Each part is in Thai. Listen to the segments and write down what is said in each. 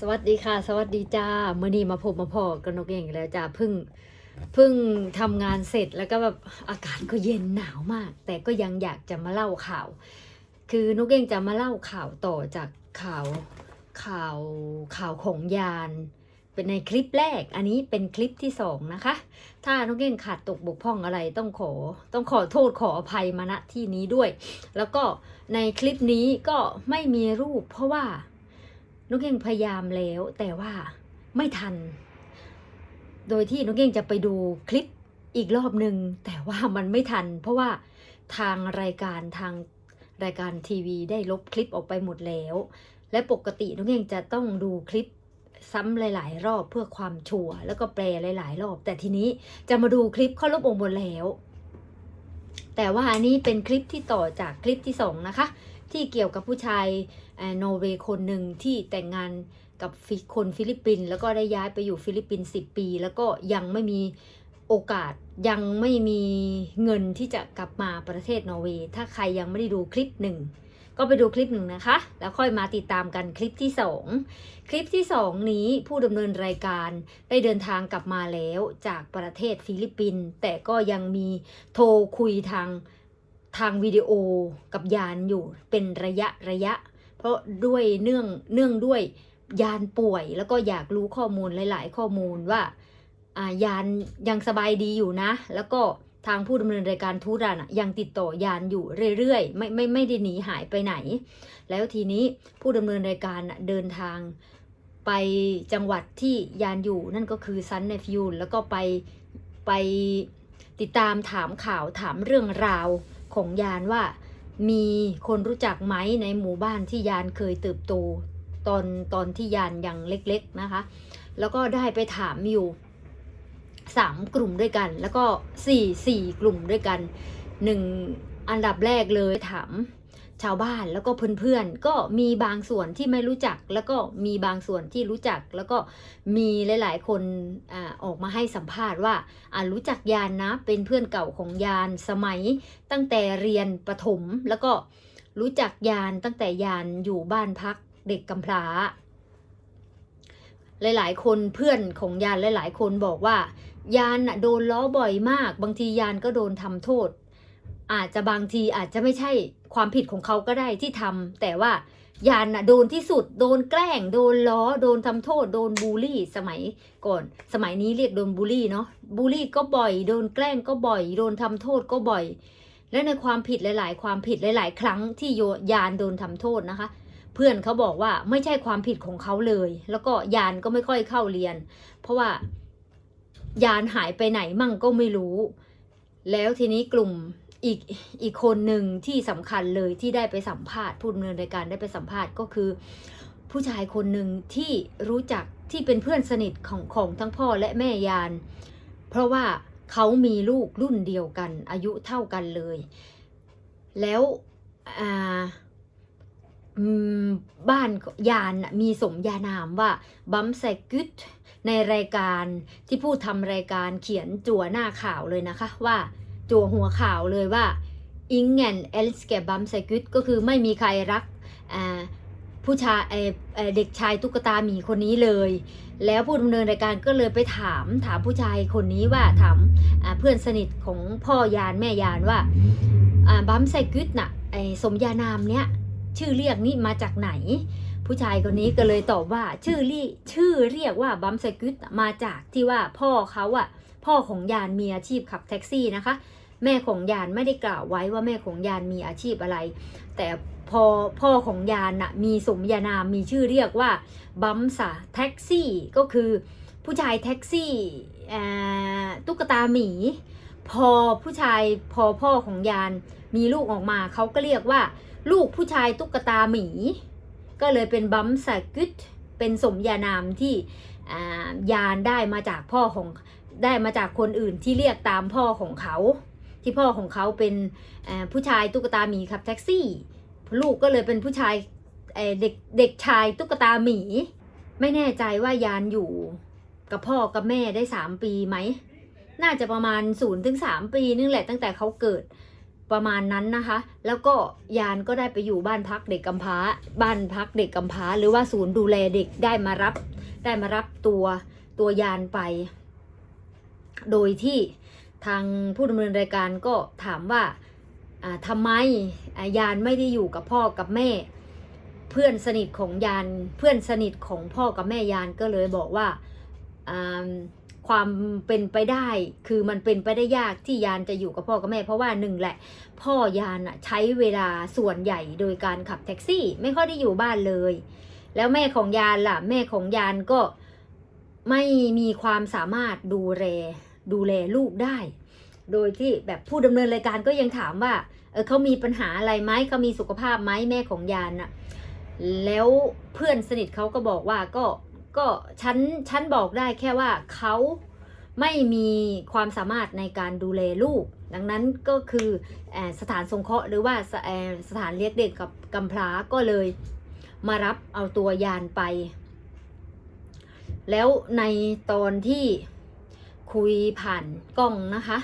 สวัสดีค่ะ สวัสดีจ้าเมื่อนี้มาพบมาพอกันนกเองแล้วจ้าเพิ่งเพิ่งทำงานเสร็จแล้วก็แบบอากาศก็เย็นหนาวมาก แต่ก็ยังอยากจะมาเล่าข่าว คือนกเองจะมาเล่าข่าวต่อจากข่าวข่าวข่าวของยาน เป็นในคลิปแรก อันนี้เป็นคลิปที่สองนะคะ ถ้านกเองขาดตกบกพร่องอะไรต้องขอต้องขอโทษขออภัยมาณที่นี้ด้วย แล้วก็ในคลิปนี้ก็ไม่มีรูปเพราะว่า นกเองพยายามแล้วแต่ว่าไม่ทัน โดยที่นกเองจะไปดูคลิปอีกรอบหนึ่งแต่ว่ามันไม่ทัน เพราะว่าทางรายการทางรายการทีวีได้ลบคลิปออกไปหมดแล้ว และปกตินกเองจะต้องดูคลิปซ้ำหลาย ๆ รอบเพื่อความชัวร์แล้วก็แปลหลาย ๆ รอบ แต่ทีนี้จะมาดูคลิปเขาลบออกหมดแล้ว แต่ว่าอันนี้เป็นคลิปที่ต่อจากคลิปที่สองนะคะ ที่เกี่ยวกับผู้ชายเอ่อโนอร์เวย์คนหนึ่งที่แต่งงานกับคนฟิลิปปินส์แล้วก็ได้ย้ายไปอยู่ฟิลิปปินส์10ปี แล้วก็ยังไม่มีโอกาสยังไม่มีเงินที่จะกลับมาประเทศนอร์เวย์ ถ้าใครยังไม่ได้ดูคลิปหนึ่งก็ไปดูคลิปหนึ่งนะคะ แล้วค่อยมาติดตามกันคลิปที่ 2 คลิปที่ 2 นี้ผู้ดำเนินรายการได้เดินทางกลับมาแล้วจากประเทศฟิลิปปินส์แต่ก็ยังมีโทรคุยทาง ทางวิดีโอกับยานอยู่เป็นระยะระยะ เพราะด้วยเนื่องเนื่องด้วยยานป่วยแล้วก็อยากรู้ข้อมูลหลาย ๆ ข้อมูลว่าอ่ายานยังสบายดีอยู่นะ แล้วก็ทางผู้ดำเนินรายการทุรันะยังติดต่อยานอยู่เรื่อยๆ ไม่ไม่ไม่ได้หนีหายไปไหน แล้วทีนี้ผู้ดำเนินรายการเดินทางไปจังหวัดที่ยานอยู่นั่นก็คือซันในฟิวแล้วก็ไปไปติดตามถามข่าวถามเรื่องราว ของยานว่า มีคนรู้จักไหมในหมู่บ้านที่ยานเคยเติบโตตอนตอนที่ยานยังเล็กๆนะคะ แล้วก็ได้ไปถามอยู่สามกลุ่มด้วยกัน แล้วก็สี่สี่กลุ่มด้วยกันหนึ่งอันดับแรกเลยถาม ชาวบ้านแล้วก็เพื่อนๆ ก็มีบางส่วนที่ไม่รู้จัก แล้วก็มีบางส่วนที่รู้จัก แล้วก็มีหลายๆ คนอออกมาให้สัมภาษณ์ว่ารู้จักยานนะ เป็นเพื่อนเก่าของยานสมัย ตั้งแต่เรียนประถม แล้วก็รู้จักยานตั้งแต่ยานอยู่บ้านพักเด็กกำพร้า หลายๆ คนเพื่อนของยานหลายๆ คนบอกว่ายานโดนล้อบ่อยมาก บางทียานก็โดนทำโทษ อาจจะบางทีอาจจะไม่ใช่ความผิดของเขาก็ได้ที่ทำแต่ว่ายานน่ะโดนที่สุดโดนแกล้ง โดนล้อ โดนทำโทษ โดนบูลลี่สมัยก่อน สมัยนี้เรียกโดนบูลลี่เนาะบูลลี่ก็บ่อย โดนแกล้งก็บ่อย โดนทำโทษก็บ่อย และในความผิดหลาย ๆ ความผิดหลาย ๆ ครั้งที่โยยานโดนทำโทษนะคะ เพื่อนเขาบอกว่าไม่ใช่ความผิดของเขาเลย แล้วก็ยานก็ไม่ค่อยเข้าเรียน เพราะว่ายานหายไปไหนมั่งก็ไม่รู้ แล้วทีนี้กลุ่ม อีกอีกคนหนึ่งที่สำคัญเลยที่ได้ไปสัมภาษณ์ผู้ดำเนินรายการได้ไปสัมภาษณ์ก็คือ ผู้ชายคนหนึ่งที่รู้จักที่เป็นเพื่อนสนิทของของทั้งพ่อและแม่ยาน เพราะว่าเขามีลูกรุ่นเดียวกัน อายุเท่ากันเลย แล้วบ้านยานมีสมญานามว่าบัมไซกุตในรายการที่ผู้ทำรายการเขียนจั่วหน้าข่าวเลยนะคะว่า จั่วหัวข่าวเลยว่าอิงเงนเอลสเกบัมไซกุตก็คือไม่มีใครรักผู้ชายเเเด็กชายตุ๊กตาหมีคนนี้เลย แล้วผู้ดำเนินรายการก็เลยไปถามถามผู้ชายคนนี้ว่าถามเพื่อนสนิทของพ่อยานแม่ยานว่าบัมไซกุตน่ะไอสมญานามเนี้ยชื่อเรียกนี่มาจากไหน ผู้ชายคนนี้ก็เลยตอบว่าชื่อเรียชื่อเรียกว่าบัมสกุตมาจากที่ว่าพ่อเขาอะพ่อของยานมีอาชีพขับแท็กซี่นะคะ แม่ของยานไม่ได้กล่าวไว้ว่าแม่ของยานมีอาชีพอะไร แต่พอพ่อของยานน่ะมีสมญานามมีชื่อเรียกว่าบัมสาแท็กซี่ก็คือผู้ชายแท็กซี่ตุ๊กตาหมี พอผู้ชายพอพ่อของยานมีลูกออกมาเขาก็เรียกว่า ลูกผู้ชายตุ๊กตาหมี ก็เลยเป็นบัมสกุตเป็นสมญานามที่ยานได้มาจากพ่อของได้มาจากคนอื่นที่เรียกตามพ่อของเขา ที่พ่อของเขาเป็นผู้ชายตุ๊กตาหมีขับแท็กซี่ ลูกก็เลยเป็นผู้ชายเอ่อเด็กเด็กชายตุ๊กตาหมี ไม่แน่ใจว่ายานอยู่กับพ่อกับแม่ได้สามปีไหม น่าจะประมาณศูนย์ถึงสามปีนึงแหละตั้งแต่เขาเกิดประมาณนั้นนะคะ แล้วก็ยานก็ได้ไปอยู่บ้านพักเด็กกำพร้า บ้านพักเด็กกำพร้า หรือว่าศูนย์ดูแลเด็กได้มารับ ได้มารับตัวตัวยานไป โดยที่ ทางผู้ดำเนินรายการก็ถามว่าอ่าทำไมยานไม่ได้อยู่กับพ่อกับแม่ เพื่อนสนิทของยานเพื่อนสนิทของพ่อกับแม่ยานก็เลยบอกว่าความเป็นไปได้คือมันเป็นไปได้ยากที่ยานจะอยู่กับพ่อกับแม่ เพราะว่าหนึ่งแหละ พ่อยานใช้เวลาส่วนใหญ่โดยการขับแท็กซี่ ไม่ค่อยได้อยู่บ้านเลย แล้วแม่ของยานล่ะ แม่ของยานก็ไม่มีความสามารถดูแล ดูแลลูกได้ โดยที่แบบผู้ดำเนินรายการก็ยังถามว่าเออเขามีปัญหาอะไรไหมเขามีสุขภาพไหมแม่ของยานน่ะแล้วเพื่อนสนิทเขาก็บอกว่าก็ก็ฉันฉันบอกได้แค่ว่าเขาไม่มีความสามารถในการดูแลลูก ดังนั้นก็คืออสถานสงเคราะห์หรือว่าสสถานเลี้ยงเด็กกับกำพร้าก็เลยมารับเอาตัวยานไป แล้วในตอนที่ คุยผ่านกล้องนะคะ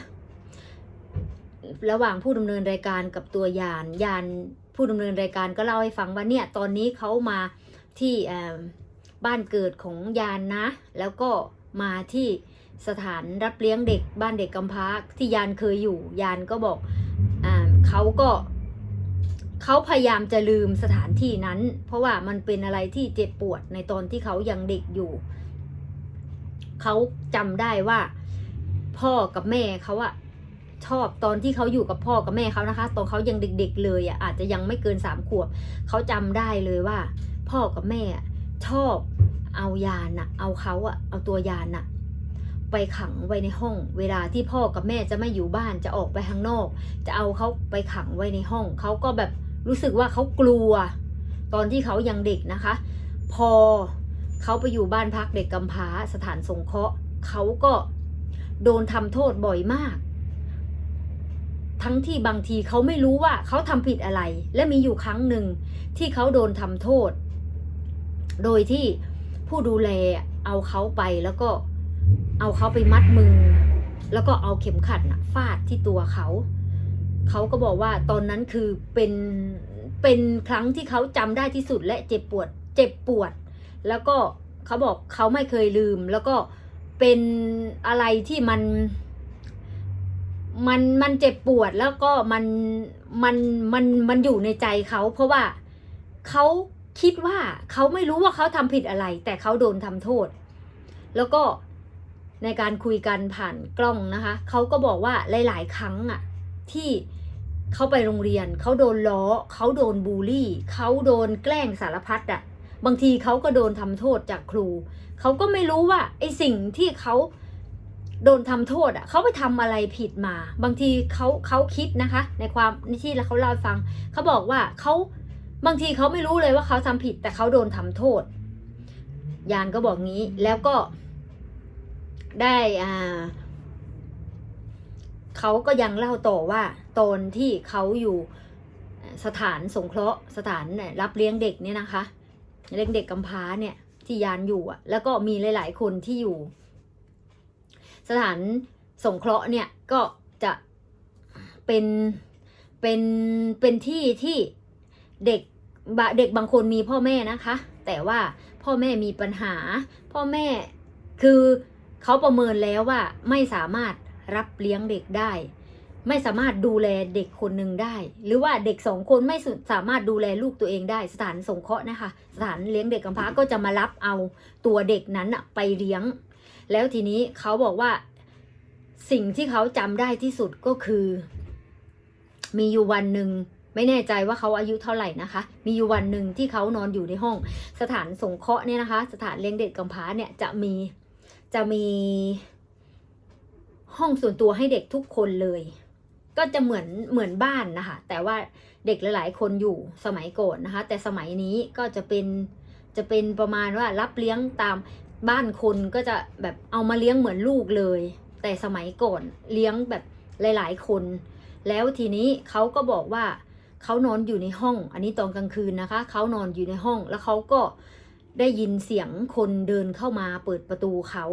ระหว่างผู้ดำเนินรายการกับตัวยานยานผู้ดำเนินรายการก็เล่าให้ฟังว่าเนี่ยตอนนี้เขามาที่บ้านเกิดของยานนะ แล้วก็มาที่สถานรับเลี้ยงเด็กบ้านเด็กกำพร้าที่ยานเคยอยู่ ยานก็บอกอเขาก็เขาพยายามจะลืมสถานที่นั้น เพราะว่ามันเป็นอะไรที่เจ็บปวดในตอนที่เขายังเด็กอยู่ เขาจำได้ว่า พ่อกับแม่เขาอะชอบตอนที่เขาอยู่กับพ่อกับแม่เขานะคะ ตอนเขายังเด็ก ๆ เลยอะอาจจะยังไม่เกินสามขวบเขาจำได้เลยว่า พ่อกับแม่ชอบเอายานอะเอาเขาอะเอาตัวยานอะไปขังไว้ในห้อง เวลาที่พ่อกับแม่จะไม่อยู่บ้านจะออกไปข้างนอก จะเอาเขาไปขังไว้ในห้องเขาก็แบบรู้สึกว่าเขากลัว ตอนที่เขายังเด็กนะคะ พอ เขาไปอยู่บ้านพักเด็กกำพร้าสถานสงเคราะห์เขาก็โดนทำโทษบ่อยมาก ทั้งที่บางทีเขาไม่รู้ว่าเขาทำผิดอะไร และมีอยู่ครั้งหนึ่งที่เขาโดนทำโทษ โดยที่ผู้ดูแลเอาเขาไปแล้วก็เอาเขาไปมัดมือ แล้วก็เอาเข็มขัดนะฟาดที่ตัวเขา เขาก็บอกว่าตอนนั้นคือเป็นเป็นครั้งที่เขาจำได้ที่สุดและเจ็บปวด เจ็บปวด แล้วก็เขาบอกเขาไม่เคยลืม แล้วก็เป็นอะไรที่มัน มันมันเจ็บปวดแล้วก็มันมันมันมันอยู่ในใจเขา เพราะว่าเขาคิดว่าเขาไม่รู้ว่าเขาทำผิดอะไร แต่เขาโดนทำโทษ แล้วก็ในการคุยกันผ่านกล้องนะคะเขาก็บอกว่าหลาย ๆ ครั้งอะที่เขาไปโรงเรียนเขาโดนล้อเขาโดนบูลลี่เขาโดนแกล้งสารพัดอะ บางทีเขาก็โดนทำโทษจากครู เขาก็ไม่รู้ว่าไอสิ่งที่เขาโดนทำโทษอะเขาไปทำอะไรผิดมา บางทีเขาเขาคิดนะคะ ในความในที่แล้วเขาเล่าฟังเขาบอกว่าเขาบางทีเขาไม่รู้เลยว่าเขาทำผิด แต่เขาโดนทำโทษ ยานก็บอกงี้แล้วก็ได้อ่าเขาก็ยังเล่าต่อว่าตอนที่เขาอยู่สถานสงเคราะห์สถานรับเลี้ยงเด็กเนี่ยนะคะ เลี้ยงเด็กกำพร้าเนี่ยที่ยานอยู่อะแล้วก็มีหลาย ๆ คนที่อยู่ สถานสงเคราะห์เนี่ยก็จะเป็นเป็นเป็นที่ที่เด็กบะเด็กบางคนมีพ่อแม่นะคะ แต่ว่าพ่อแม่มีปัญหา พ่อแม่คือเขาประเมินแล้วว่าไม่สามารถรับเลี้ยงเด็กได้ ไม่สามารถดูแลเด็กคนหนึ่งได้ หรือว่าเด็กสองคนไม่สามารถดูแลลูกตัวเองได้ สถานสงเคราะห์นะคะ สถานเลี้ยงเด็กกำพร้าก็จะมารับเอาตัวเด็กนั้นอะไปเลี้ยง แล้วทีนี้เขาบอกว่าสิ่งที่เขาจำได้ที่สุดก็คือ มีอยู่วันหนึ่งไม่แน่ใจว่าเขาอายุเท่าไหร่นะคะ มีอยู่วันหนึ่งที่เขานอนอยู่ในห้อง สถานสงเคราะห์เนี่ยนะคะ สถานเลี้ยงเด็กกำพร้าเนี่ยจะมีจะมีห้องส่วนตัวให้เด็กทุกคนเลย ก็จะเหมือนเหมือนบ้านนะคะ แต่ว่าเด็กหลาย ๆ คนอยู่สมัยก่อนนะคะ แต่สมัยนี้ก็จะเป็นจะเป็นประมาณว่ารับเลี้ยงตามบ้านคนก็จะแบบเอามาเลี้ยงเหมือนลูกเลย แต่สมัยก่อนเลี้ยงแบบหลาย ๆ คน แล้วทีนี้เขาก็บอกว่าเขานอนอยู่ในห้อง อันนี้ตอนกลางคืนนะคะเขานอนอยู่ในห้องแล้วเขาก็ได้ยินเสียงคนเดินเข้ามาเปิดประตูเขา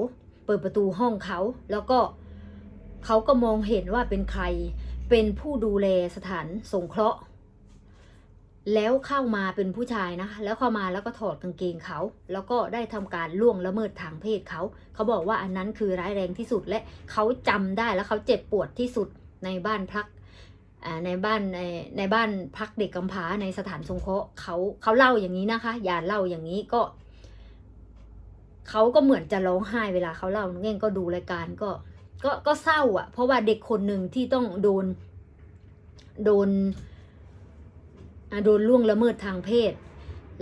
เปิดประตูห้องเขา แล้วก็เขาก็มองเห็นว่าเป็นใคร เป็นผู้ดูแลสถานสงเคราะห์ แล้วเข้ามาเป็นผู้ชายนะคะแล้วเข้ามาแล้วก็ถอดกางเกงเขา แล้วก็ได้ทำการล่วงละเมิดทางเพศเขา เขาบอกว่าอันนั้นคือร้ายแรงที่สุดและเขาจำได้แล้วเขาเจ็บปวดที่สุดในบ้านพักในบ้านในในบ้านพักเด็กกำพร้าในสถานสงเคราะห์เขาเขาเล่าอย่างนี้นะคะยาเล่าอย่างนี้ก็เขาก็เหมือนจะร้องไห้เวลาเขาเล่าน้องเองก็ดูรายการก็ ก็ก็เศร้าอะ เพราะว่าเด็กคนหนึ่งที่ต้องโดน โดนโดนล่วงละเมิดทางเพศ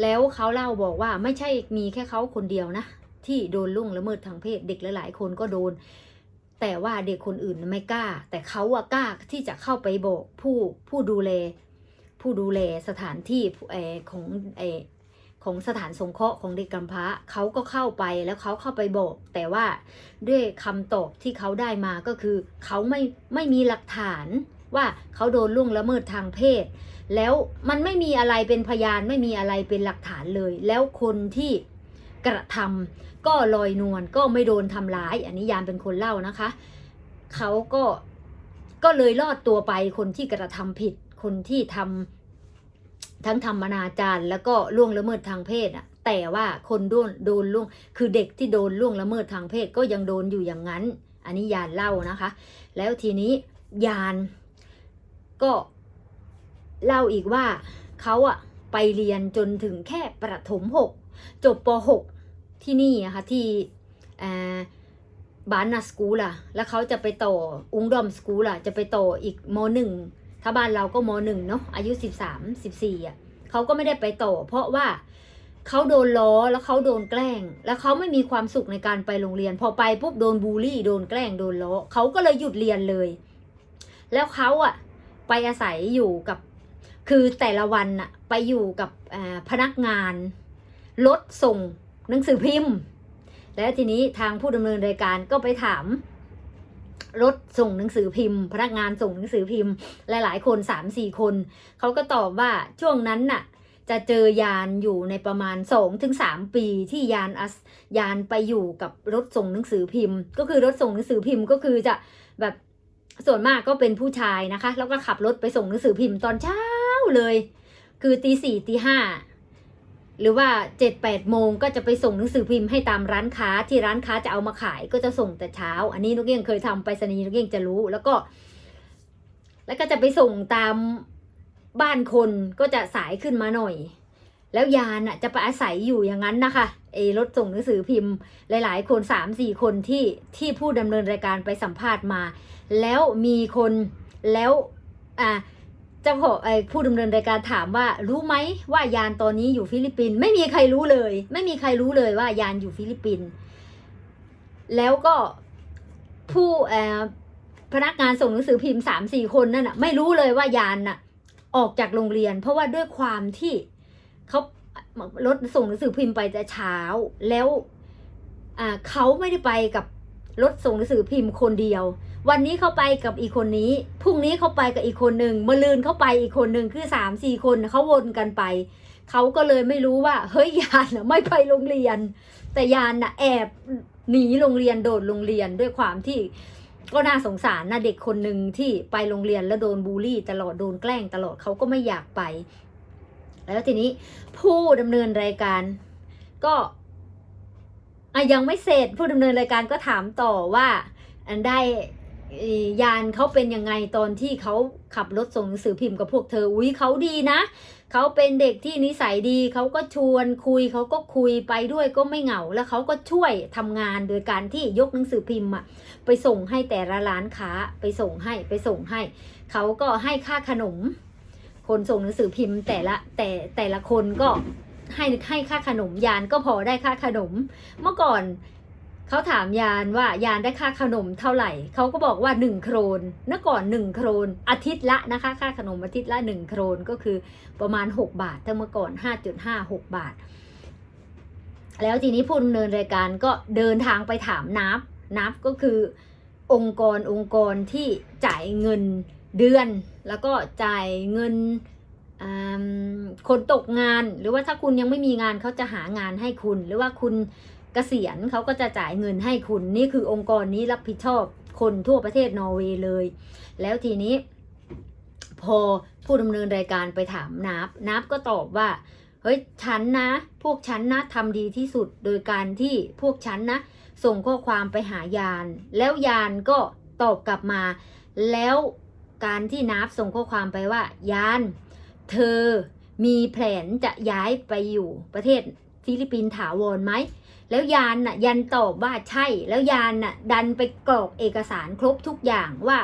แล้วเขาเล่าบอกว่าไม่ใช่มีแค่เขาคนเดียวนะ ที่โดนล่วงละเมิดทางเพศ เด็กหลายๆคนก็โดน แต่ว่าเด็กคนอื่นไม่กล้า แต่เขาอะกล้าที่จะเข้าไปบอกผู้ผู้ดูแล ผู้ดูแลสถานที่ของ ของสถานสงเคราะห์ของเด็กกำพร้าเขาก็เข้าไปแล้วเขาเข้าไปบอก แต่ว่าด้วยคำตอบที่เขาได้มาก็คือเขาไม่ไม่มีหลักฐานว่าเขาโดนล่วงละเมิดทางเพศ แล้วมันไม่มีอะไรเป็นพยานไม่มีอะไรเป็นหลักฐานเลย แล้วคนที่กระทำก็ลอยนวลก็ไม่โดนทำร้าย อันนี้ยามเป็นคนเล่านะคะเขาก็ก็เลยรอดตัวไปคนที่กระทำผิดคนที่ทำ ทั้งทำอนาจารแล้วก็ล่วงละเมิดทางเพศอะแต่ว่าคนโดนโดนล่วงคือเด็กที่โดนล่วงละเมิดทางเพศก็ยังโดนอยู่อย่างนั้น อันนี้ยานเล่านะคะ แล้วทีนี้ยานก็เล่าอีกว่าเขาอะไปเรียนจนถึงแค่ประถมหกจบปหกที่นี่อะค่ะที่บานนาสกูล่ะ แล้วเขาจะไปต่อ อุงดอมสกูล่ะ จะไปต่ออีกมหนึ่ง ถ้าบ้านเราก็มหนึ่งเนาะอายุสิบสามสิบสี่อะเขาก็ไม่ได้ไปต่อ เพราะว่าเขาโดนล้อแล้วเขาโดนแกล้ง แล้วเขาไม่มีความสุขในการไปโรงเรียน พอไปปุ๊บโดนบูลลี่โดนแกล้งโดนล้อเขาก็เลยหยุดเรียนเลย แล้วเขาอะไปอาศัยอยู่กับคือแต่ละวันน่ะไปอยู่กับพนักงานรถส่งหนังสือพิมพ์ แล้วทีนี้ทางผู้ดำเนินรายการก็ไปถาม รถส่งหนังสือพิมพ์ พนักงานส่งหนังสือพิมพ์ หลายๆ คนสามสี่คน เขาก็ตอบว่าช่วงนั้นน่ะ จะเจอยานอยู่ในประมาณสองถึงสามปีที่ยานอัสยานไปอยู่กับรถส่งหนังสือพิมพ์ ก็คือรถส่งหนังสือพิมพ์ก็คือจะแบบส่วนมากก็เป็นผู้ชายนะคะ แล้วก็ขับรถไปส่งหนังสือพิมพ์ตอนเช้าเลย คือตีสี่ตีห้า หรือว่าเจ็ดแปดโมงก็จะไปส่งหนังสือพิมพ์ให้ตามร้านค้าที่ร้านค้าจะเอามาขายก็จะส่งแต่เช้า อันนี้นกเอี้ยงเคยทำไปรษณีย์นกเอี้ยงจะรู้ แล้วก็ แล้วก็จะไปส่งตามบ้านคนก็จะสายขึ้นมาหน่อย แล้วยานอะจะไปอาศัยอยู่อย่างนั้นนะคะไอ้รถส่งหนังสือพิมพ์ หลาย ๆ คนสามสี่คนที่ที่ผู้ดำเนินรายการไปสัมภาษณ์มา แล้วมีคนแล้วอ่า จ้าของไอ้ผู้ดำเนินรายการถามว่ารู้ไหมว่ายานตอนนี้อยู่ฟิลิปปินส์ไม่มีใครรู้เลย ไม่มีใครรู้เลยว่ายานอยู่ฟิลิปปินส์แล้วก็ผู้พนักงานส่งหนังสือพิมพ์สามสี่คนนั่นน่ะไม่รู้เลยว่ายานน่ะออกจากโรงเรียน เพราะว่าด้วยความที่เขารถส่งหนังสือพิมพ์ไปแต่เช้า แล้วเขาไม่ได้ไปกับรถส่งหนังสือพิมพ์คนเดียว วันนี้เขาไปกับอีกคนนี้ พรุ่งนี้เขาไปกับอีกคนหนึ่งมะลืนเขาไปอีกคนหนึ่งคือสามสี่คนเขาวนกันไป เขาก็เลยไม่รู้ว่า เฮ้ยยานะไม่ไปโรงเรียน แต่ยานน่ะแอบหนีโรงเรียนโดดโรงเรียนด้วยความที่ก็น่าสงสารนะเด็กคนหนึ่งที่ไปโรงเรียนแล้วโดนบูลลี่ตลอดโดนแกล้งตลอดเขาก็ไม่อยากไป แล้วทีนี้ผู้ดำเนินรายการก็อยังไม่เสร็จผู้ดำเนินรายการก็ถามต่อว่า อันได้ ยานเขาเป็นยังไงตอนที่เขาขับรถส่งหนังสือพิมพ์กับพวกเธอ อุ้ยเขาดีนะ เขาเป็นเด็กที่นิสัยดีเขาก็ชวนคุยเขาก็คุยไปด้วยก็ไม่เหงา แล้วเขาก็ช่วยทำงานโดยการที่ยกหนังสือพิมพ์อะไปส่งให้แต่ละร้านค้าไปส่งให้ไปส่งให้ เขาก็ให้ค่าขนม คนส่งหนังสือพิมพ์แต่ละแต่แต่ละคนก็ให้ให้ค่าขนมยานก็พอได้ค่าขนม เมื่อก่อน เขาถามยานว่ายานได้ค่าขนมเท่าไหร่ เขาก็บอกว่าหนึ่งโครนเมื่อก่อนหนึ่งโครน อาทิตย์ละนะคะ ค่าขนมอาทิตย์ละหนึ่งโครนก็คือประมาณหกบาทถ้าเมื่อก่อนห้าจุดห้าหกบาท แล้วทีนี้ผู้ดำเนินรายการก็เดินทางไปถามนับ นับก็คือองค์กรองค์กรที่จ่ายเงินเดือน แล้วก็จ่ายเงินคนตกงาน หรือว่าถ้าคุณยังไม่มีงานเขาจะหางานให้คุณ หรือว่าคุณ กษียณเขาก็จะจ่ายเงินให้คุณนี่คือองค์กรนี้รับผิดชอบคนทั่วประเทศนอร์เวย์เลย แล้วทีนี้ พอผู้ดำเนินรายการไปถามนับนับก็ตอบว่าเฮ้ยฉันนะ พวกฉันนะทำดีที่สุดโดยการที่พวกฉันนะ ส่งข้อความไปหายาน แล้วยานก็ตอบกลับมา แล้วการที่นับส่งข้อความไปว่า ยาน เธอมีแผนจะย้ายไปอยู่ประเทศฟิลิปปินส์ถาวรไหม แล้วยานน่ะยันตอบว่าใช่ แล้วยานน่ะดันไปกรอกเอกสารครบทุกอย่างว่า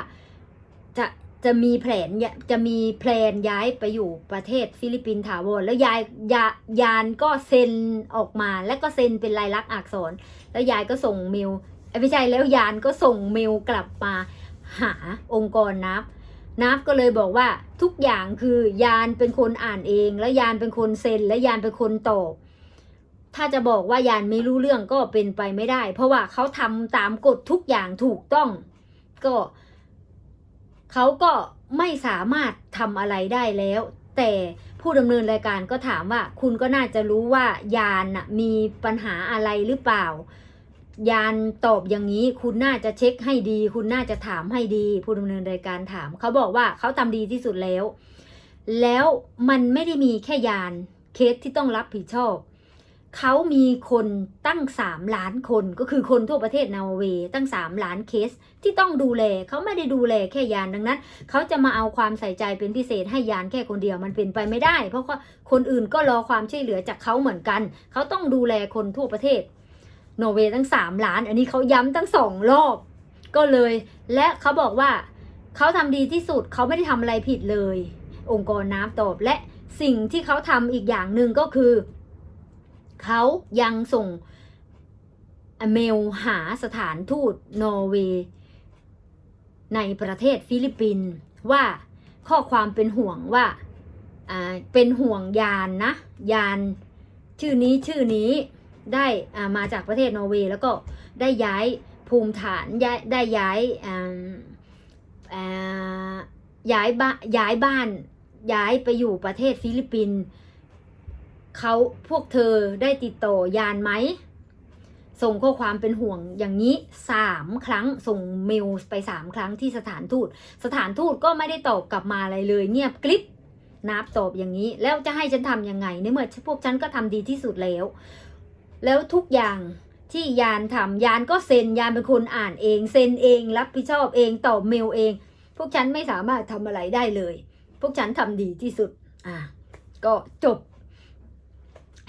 จะจะมีแผนจะมีแพลนย้ายไปอยู่ประเทศฟิลิปปินส์ถาวรแล้วยายยายานก็เซ็นออกมา แล้วก็เซ็นเป็นลายลักษณ์อักษร แล้วยายก็ส่งเมลเอ้ยไม่ใช่แล้วยานก็ส่งเมลกลับมาหาองค์กรนับนับก็เลยบอกว่าทุกอย่างคือยานเป็นคนอ่านเอง แล้วยานเป็นคนเซ็น และยานเป็นคนตอบ ถ้าจะบอกว่ายานไม่รู้เรื่องก็เป็นไปไม่ได้ เพราะว่าเขาทำตามกฎทุกอย่างถูกต้อง ก็เขาก็ไม่สามารถทำอะไรได้แล้ว แต่ผู้ดำเนินรายการก็ถามว่า คุณก็น่าจะรู้ว่ายานน่ะมีปัญหาอะไรหรือเปล่า ยานตอบอย่างนี้ คุณน่าจะเช็คให้ดี คุณน่าจะถามให้ดี ผู้ดำเนินรายการถาม เขาบอกว่าเขาทำดีที่สุดแล้ว แล้วมันไม่ได้มีแค่ยานเคสที่ต้องรับผิดชอบ เขามีคนตั้ง 3 ล้านคนก็คือคนทั่วประเทศนอร์เวย์ตั้ง 3 ล้านเคสที่ต้องดูแลเขาไม่ได้ดูแลแค่ยานดังนั้นเขาจะมาเอาความใส่ใจเป็นพิเศษให้ยานแค่คนเดียวมันเป็นไปไม่ได้ เพราะว่าคนอื่นก็รอความช่วยเหลือจากเขาเหมือนกัน เขาต้องดูแลคนทั่วประเทศนอร์เวย์ตั้ง 3 ล้าน อันนี้เขาย้ำตั้งสองรอบ ก็เลย และเขาบอกว่าเขาทำดีที่สุดเขาไม่ได้ทำอะไรผิดเลย องค์กรน้ำตอบและสิ่งที่เขาทำอีกอย่างหนึ่งก็คือ เขายังส่งเมลหาสถานทูตนอร์เวย์ในประเทศฟิลิปปินส์ว่าข้อความเป็นห่วงว่าเป็นห่วงยานนะ ยานชื่อนี้ชื่อนี้ได้มาจากประเทศนอร์เวย์แล้วก็ได้ย้ายภูมิฐานย้ายได้ย้ายย้ายบ้านย้ายบ้านย้ายไปอยู่ประเทศฟิลิปปินส์ เขาพวกเธอได้ติดต่อยานไหม ส่งข้อความเป็นห่วงอย่างนี้สามครั้งส่งเมลไปสามครั้งที่สถานทูต สถานทูตก็ไม่ได้ตอบกลับมาอะไรเลย เงียบกริบนับตอบอย่างนี้ แล้วจะให้ฉันทำยังไงในเมื่อพวกฉันก็ทำดีที่สุดแล้ว แล้วทุกอย่างที่ยานทำยานก็เซ็นยานเป็นคนอ่านเองเซ็นเองรับผิดชอบเองตอบเมลเอง พวกฉันไม่สามารถทำอะไรได้เลย พวกฉันทำดีที่สุดอะก็จบ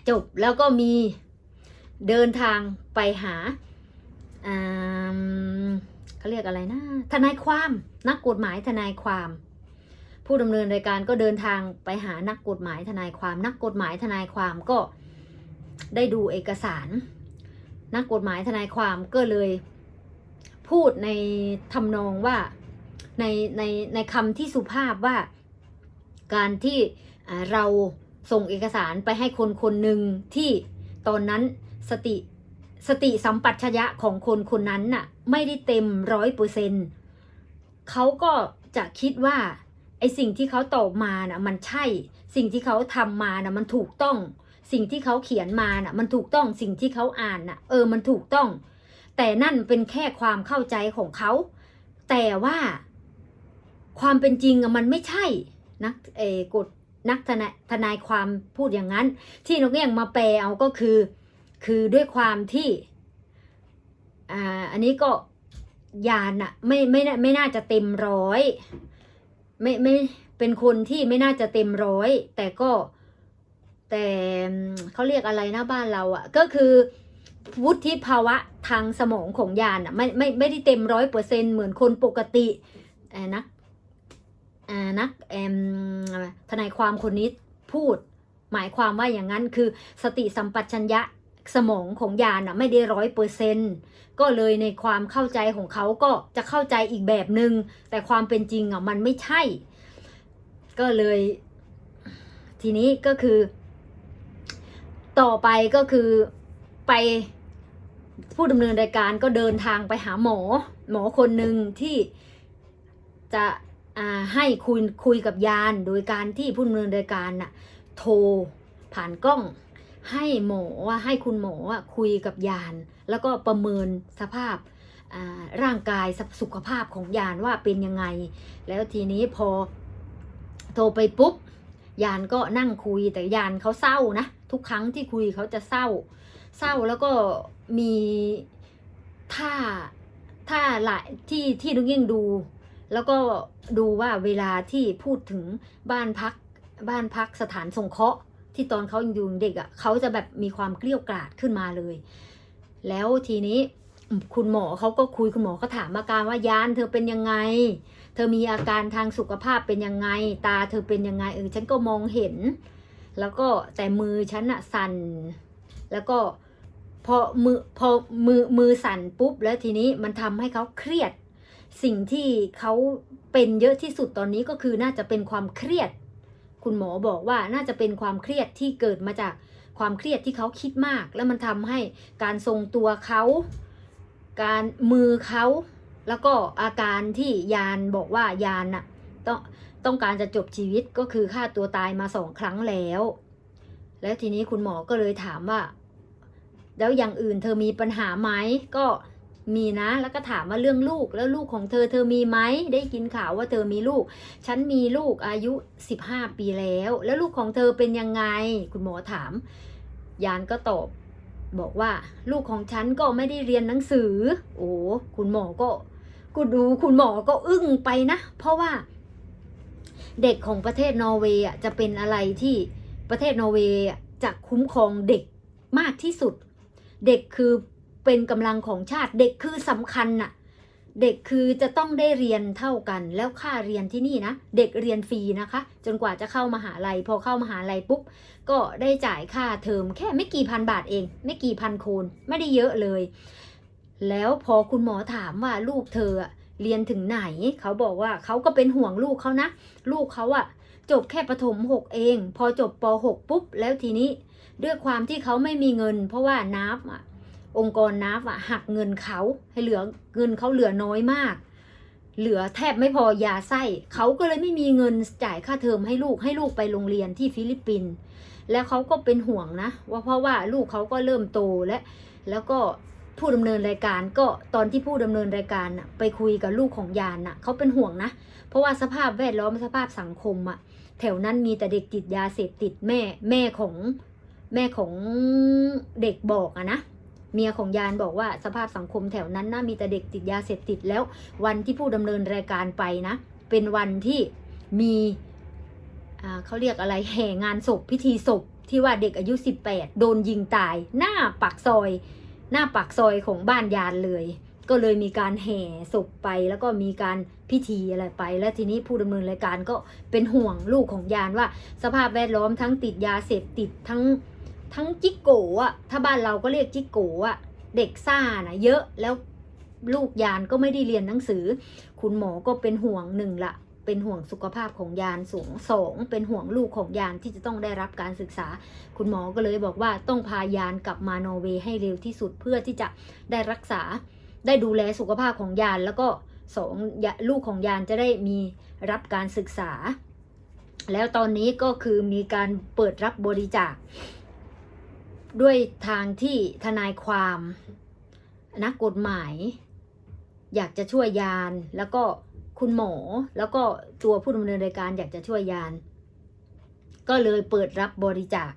จบแล้วก็มีเดินทางไปหาเขาเรียกอะไรนะทนายความนักกฎหมายทนายความ ผู้ดำเนินรายการก็เดินทางไปหานักกฎหมายทนายความนักกฎหมายทนายความก็ได้ดูเอกสาร นักกฎหมายทนายความก็เลยพูดในทำนองว่าในในในคำที่สุภาพว่าการที่เรา ส่งเอกสารไปให้คนคนหนึ่งที่ตอนนั้นสติสติสัมปชัญญะของคนคนนั้นน่ะไม่ได้เต็มร้อยเปอร์เซ็นเขาก็จะคิดว่าไอสิ่งที่เขาตอบมาน่ะมันใช่ สิ่งที่เขาทำมาน่ะมันถูกต้อง สิ่งที่เขาเขียนมาน่ะมันถูกต้องสิ่งที่เขาอ่านน่ะเออมันถูกต้อง แต่นั่นเป็นแค่ความเข้าใจของเขา แต่ว่าความเป็นจริงอะมันไม่ใช่นักเออกฎ นักทนายทนายความพูดอย่างนั้น ที่นกเอี้ยงมาแปลเอาก็คือ คือด้วยความที่อ่าอันนี้ก็ยานอะไม่ไม่ไม่น่าจะเต็มร้อยไม่ไม่เป็นคนที่ไม่น่าจะเต็มร้อย แต่ก็ แต่เขาเรียกอะไรนะบ้านเราอะก็คือวุฒิภาวะทางสมองของยานอะไม่ไม่ไม่ได้เต็มร้อยเปอร์เซ็นเหมือนคนปกตินัก นักแอมทนายความคนนี้พูด หมายความว่าอย่างนั้นคือสติสัมปชัญญะสมองของยานอะไม่ได้ร้อยเปอร์เซนก็เลยในความเข้าใจของเขาก็จะเข้าใจอีกแบบหนึง่งแต่ความเป็นจริงอะมันไม่ใช่ ก็เลย ทีนี้ก็คือ ต่อไปก็คือไปผู้ดำเนินรายการก็เดินทางไปหาหมอ หมอคนหนึ่งที่จะ ให้คุยคุยกับยานโดยการที่ผู้ดำเนินรายการน่ะโทรผ่านกล้อง ให้หมอว่าให้คุณหมออะคุยกับยาน แล้วก็ประเมินสภาพร่างกายสุขภาพของยานว่าเป็นยังไง แล้วทีนี้พอโทรไปปุ๊บยานก็นั่งคุยแต่ยานเขาเศร้านะทุกครั้งที่คุยเขาจะเศร้า เศร้าแล้วก็มีท่าท่าหลายที่ที่นุกยิ่งดู แล้วก็ดูว่าเวลาที่พูดถึงบ้านพักบ้านพักสถานสงเคราะห์ที่ตอนเขายังอยู่เด็กอะ่ะเขาจะแบบมีความเกลี้ยกล่อดขึ้นมาเลย แล้วทีนี้คุณหมอเขาก็คุยคุณหมอเขาถามอาการว่ายานเธอเป็นยังไง เธอมีอาการทางสุขภาพเป็นยังไง ตาเธอเป็นยังไงเออฉันก็มองเห็น แล้วก็แต่มือฉันอะสั่น แล้วก็พอมือพอมือมือสั่นปุ๊บแล้วทีนี้มันทำให้เขาเครียด สิ่งที่เขาเป็นเยอะที่สุดตอนนี้ก็คือน่าจะเป็นความเครียด คุณหมอบอกว่าน่าจะเป็นความเครียดที่เกิดมาจากความเครียดที่เขาคิดมาก แล้วมันทำให้การทรงตัวเขา การมือเขา แล้วก็อาการที่ยานบอกว่ายานน่ะต้องต้องการจะจบชีวิตก็คือฆ่าตัวตายมาสองครั้งแล้ว แล้วทีนี้คุณหมอก็เลยถามว่า แล้วอย่างอื่นเธอมีปัญหาไหมก็ มีนะ แล้วก็ถามว่าเรื่องลูกแล้วลูกของเธอเธอมีไหมได้กินข่าวว่าเธอมีลูก ฉันมีลูกอายุ 15 ปีแล้ว แล้วลูกของเธอเป็นยังไง คุณหมอถาม ยานก็ตอบ บอกว่า ลูกของฉันก็ไม่ได้เรียนหนังสือ โอ้คุณหมอก็กูดูคุณหมอก็อึ้งไปนะ เพราะว่า เด็กของประเทศนอร์เวย์จะเป็นอะไรที่ประเทศนอร์เวย์จะคุ้มครองเด็กมากที่สุด เด็กคือ เป็นกำลังของชาติ เด็กคือสำคัญน่ะ เด็กคือจะต้องได้เรียนเท่ากัน แล้วค่าเรียนที่นี่นะ เด็กเรียนฟรีนะคะ จนกว่าจะเข้ามาหาลัย พอเข้ามาหาลัยปุ๊บ ก็ได้จ่ายค่าเทอมแค่ไม่กี่พันบาทเอง ไม่กี่พันโคนไม่ได้เยอะเลย แล้วพอคุณหมอถามว่าลูกเธอเรียนถึงไหน เขาบอกว่าเขาก็เป็นห่วงลูกเขานะ ลูกเขาอะจบแค่ประถมหกเอง พอจบปหกปุ๊บ แล้วทีนี้ ด้วยความที่เขาไม่มีเงิน เพราะว่านับอะ องค์กรนับอะหักเงินเขาให้เหลือเงินเขาเหลือน้อยมาก เหลือแทบไม่พอยาไส้เขาก็เลยไม่มีเงินจ่ายค่าเทอมให้ลูกให้ลูกไปโรงเรียนที่ฟิลิปปินส์แล้วเขาก็เป็นห่วงนะ ว่าเพราะว่าลูกเขาก็เริ่มโตและแล้วก็ผู้ดำเนินรายการก็ตอนที่ผู้ดำเนินรายการน่ะไปคุยกับลูกของยานน่ะเขาเป็นห่วงนะ เพราะว่าสภาพแวดล้อมสภาพสังคมอะแถวนั้นมีแต่เด็กติดยาเสพติดแม่แม่ของแม่ของเด็กบอกอะนะ เมียของยานบอกว่าสภาพสังคมแถวนั้นน่ามีแต่เด็กติดยาเสพติดแล้ว วันที่ผู้ดำเนินรายการไปนะ เป็นวันที่มีเขาเรียกอะไรแห่งานศพพิธีศพที่ว่าเด็กอายุ 18 โดนยิงตาย หน้าปากซอย หน้าปากซอยของบ้านยานเลย ก็เลยมีการแห่ศพไปแล้วก็มีการพิธีอะไรไป แล้วทีนี้ผู้ดำเนินรายการก็เป็นห่วงลูกของยานว่า สภาพแวดล้อมทั้งติดยาเสพติดทั้ง ทั้งจิกโกะถ้าบ้านเราก็เรียกจิกโกะเด็กซ่านะเยอะแล้วลูกยานก็ไม่ได้เรียนหนังสือ คุณหมอก็เป็นห่วงหนึ่งละเป็นห่วงสุขภาพของยานสูงสองเป็นห่วงลูกของยานที่จะต้องได้รับการศึกษา คุณหมอก็เลยบอกว่าต้องพายานกลับมานอร์เวย์ให้เร็วที่สุดเพื่อที่จะได้รักษา ได้ดูแลสุขภาพของยานแล้วก็สองลูกของยานจะได้มีรับการศึกษา แล้วตอนนี้ก็คือมีการเปิดรับบริจาค ด้วยทางที่ทนายความนักกฎหมาย อยากจะช่วยยานแล้วก็คุณหมอแล้วก็ตัวผู้ดำเนินรายการอยากจะช่วยยาน ก็เลยเปิดรับบริจาค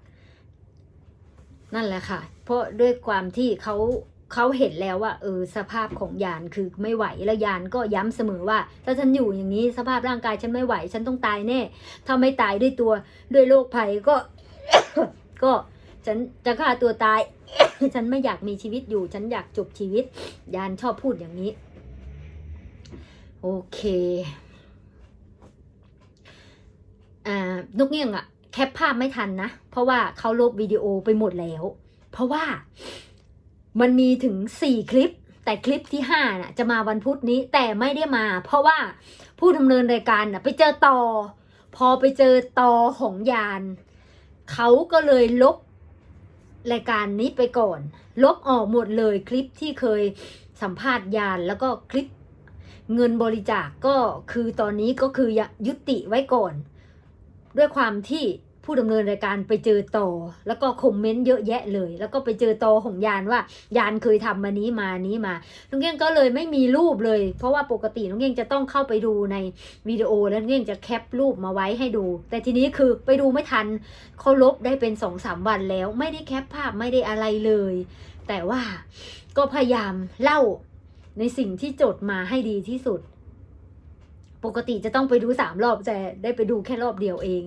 นั่นแหละค่ะ เพราะด้วยความที่เขาเขาเห็นแล้วว่าเออสภาพของยานคือไม่ไหวแล้วยานก็ย้ำเสมอว่า ถ้าฉันอยู่อย่างนี้สภาพร่างกายฉันไม่ไหว ฉันต้องตายแน่ถ้าไม่ตายด้วยตัวด้วยโรคภัยก็ก็ ฉันจะฆ่าตัวตาย ฉันไม่อยากมีชีวิตอยู่ ฉันอยากจบชีวิต ยานชอบพูดอย่างนี้ โอเค อ่านกเงี้ยงอะแคปภาพไม่ทันนะ เพราะว่าเขาลบวิดีโอไปหมดแล้ว เพราะว่ามันมีถึงสี่คลิป แต่คลิปที่ห้าน่ะ จะมาวันพุธนี้แต่ไม่ได้มา เพราะว่าผู้ดำเนินรายการน่ะ ไปเจอต่อ พอไปเจอต่อของยานเขาก็เลยลบ รายการนี้ไปก่อน ลบออกหมดเลยคลิปที่เคยสัมภาษณ์ยานแล้วก็คลิปเงินบริจาคกก็คือตอนนี้ก็คือยุติไว้ก่อน ด้วยความที่ ผู้ดำเนินรายการไปเจอต่อ แล้วก็คอมเมนต์เยอะแยะเลย แล้วก็ไปเจอต่อของยานว่ายานเคยทำมานี้มานี้มาน้องเก้งก็เลยไม่มีรูปเลย เพราะว่าปกติน้องเก้งจะต้องเข้าไปดูในวิดีโอแล้วน้องเก้งจะแคปรูปมาไว้ให้ดู แต่ทีนี้คือไปดูไม่ทันเขาลบได้เป็นสองสามวันแล้ว ไม่ได้แคปภาพไม่ได้อะไรเลย แต่ว่าก็พยายามเล่าในสิ่งที่จดมาให้ดีที่สุด ปกติจะต้องไปดูสามรอบแต่ได้ไปดูแค่รอบเดียวเอง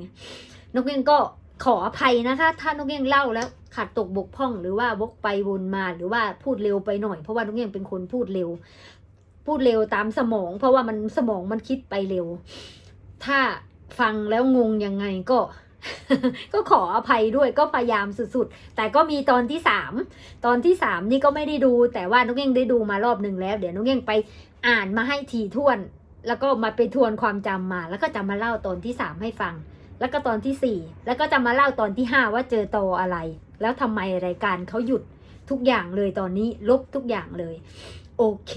นกเองก็ขออภัยนะคะ ถ้านกเองเล่าแล้วขาดตกบกพร่องหรือว่าวกไปวนมาหรือว่าพูดเร็วไปหน่อยเพราะว่านกเองเป็นคนพูดเร็ว พูดเร็วตามสมอง เพราะว่ามันสมองมันคิดไปเร็ว ถ้าฟังแล้วงงยังไงก็ก็ขออภัยด้วยก็พยายามสุดๆ แต่ก็มีตอนที่สามตอนที่สามนี่ก็ไม่ได้ดู แต่ว่านกเองได้ดูมารอบหนึ่งแล้ว เดี๋ยวนกเองไปอ่านมาให้ทีท่วน แล้วก็มาไปทวนความจำมา แล้วก็จะมาเล่าตอนที่สามให้ฟัง แล้วก็ตอนที่สี่แล้วก็จะมาเล่าตอนที่ห้าว่าเจอตออะไร แล้วทำไมรายการเขาหยุดทุกอย่างเลยตอนนี้ลบทุกอย่างเลย โอเค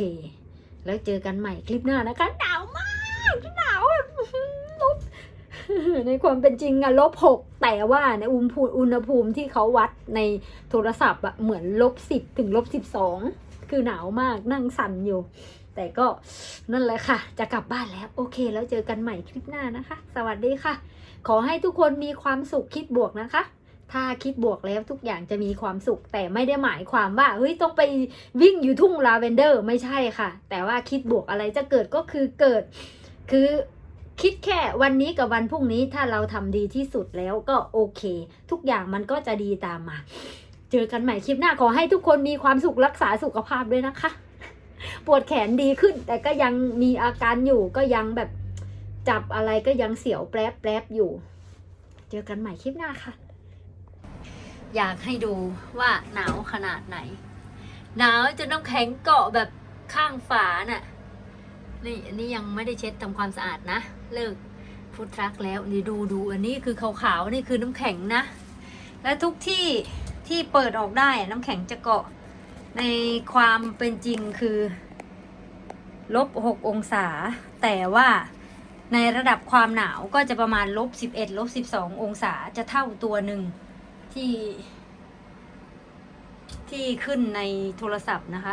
แล้วเจอกันใหม่คลิปหน้านะคะหนาวมากหนาวแบบลบในความเป็นจริงอะลบหกแต่ว่าในอุณหภูมิอุณหภูมิที่เขาวัดในโทรศัพท์อะเหมือนลบสิบถึงลบสิบสองคือหนาวมากนั่งสั่นอยู่ แต่ก็นั่นแหละค่ะ จะกลับบ้านแล้ว โอเค แล้วเจอกันใหม่คลิปหน้านะคะ สวัสดีค่ะ ขอให้ทุกคนมีความสุขคิดบวกนะคะ ถ้าคิดบวกแล้วทุกอย่างจะมีความสุข แต่ไม่ได้หมายความว่าเฮ้ยต้องไปวิ่งอยู่ทุ่งลาเวนเดอร์ไม่ใช่ค่ะ แต่ว่าคิดบวกอะไรจะเกิดก็คือเกิด คือคิดแค่วันนี้กับวันพรุ่งนี้ถ้าเราทำดีที่สุดแล้วก็โอเค ทุกอย่างมันก็จะดีตามมา เจอกันใหม่คลิปหน้าขอให้ทุกคนมีความสุขรักษาสุขภาพด้วยนะคะ ปวดแขนดีขึ้น แต่ก็ยังมีอาการอยู่ก็ยังแบบ จับอะไรก็ยังเสียวแปรแปรบอยู่ เจอกันใหม่คลิปหน้าค่ะ อยากให้ดูว่าหนาวขนาดไหน หนาวจนน้ำแข็งเกาะแบบข้างฝาน่ะ นี่อันนี้ยังไม่ได้เช็ดทำความสะอาดนะ เลิกฟุตทรักแล้วนี่ดูดูอันนี้คือขาวๆนี่คือน้ำแข็งนะ และทุกที่ที่เปิดออกได้น้ำแข็งจะเกาะในความเป็นจริงคือลบหกองศา แต่ว่า ในระดับความหนาวก็จะประมาณลบสิบเอ็ดลบสิบสององศาจะเท่าตัวหนึ่งที่ ที่ขึ้นในโทรศัพท์นะคะ